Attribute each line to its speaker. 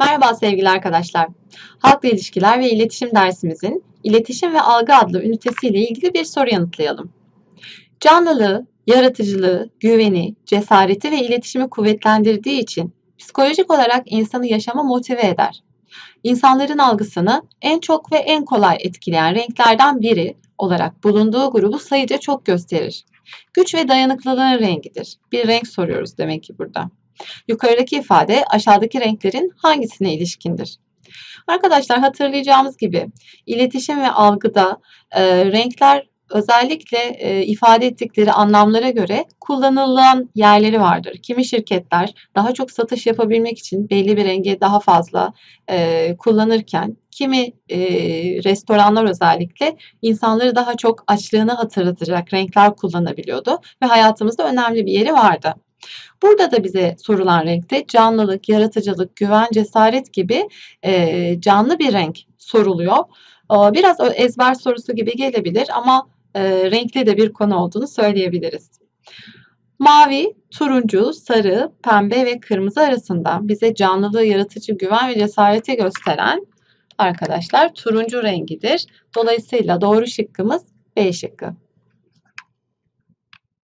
Speaker 1: Merhaba sevgili arkadaşlar. Halkla ilişkiler ve iletişim dersimizin iletişim ve algı adlı ünitesiyle ilgili bir soru yanıtlayalım. Canlılığı, yaratıcılığı, güveni, cesareti ve iletişimi kuvvetlendirdiği için psikolojik olarak insanı yaşama motive eder. İnsanların algısını en çok ve en kolay etkileyen renklerden biri olarak bulunduğu grubu sayıca çok gösterir. Güç ve dayanıklılığın rengidir. Bir renk soruyoruz demek ki burada. Yukarıdaki ifade aşağıdaki renklerin hangisine ilişkindir? Arkadaşlar hatırlayacağımız gibi iletişim ve algıda e, renkler özellikle e, ifade ettikleri anlamlara göre kullanılan yerleri vardır. Kimi şirketler daha çok satış yapabilmek için belli bir rengi daha fazla e, kullanırken kimi e, restoranlar özellikle insanları daha çok açlığını hatırlatacak renkler kullanabiliyordu ve hayatımızda önemli bir yeri vardı. Burada da bize sorulan renkte canlılık, yaratıcılık, güven, cesaret gibi e, canlı bir renk soruluyor. Biraz ezber sorusu gibi gelebilir ama e, renkli de bir konu olduğunu söyleyebiliriz. Mavi, turuncu, sarı, pembe ve kırmızı arasında bize canlılığı, yaratıcı, güven ve cesareti gösteren arkadaşlar turuncu rengidir. Dolayısıyla doğru şıkkımız B şıkkı.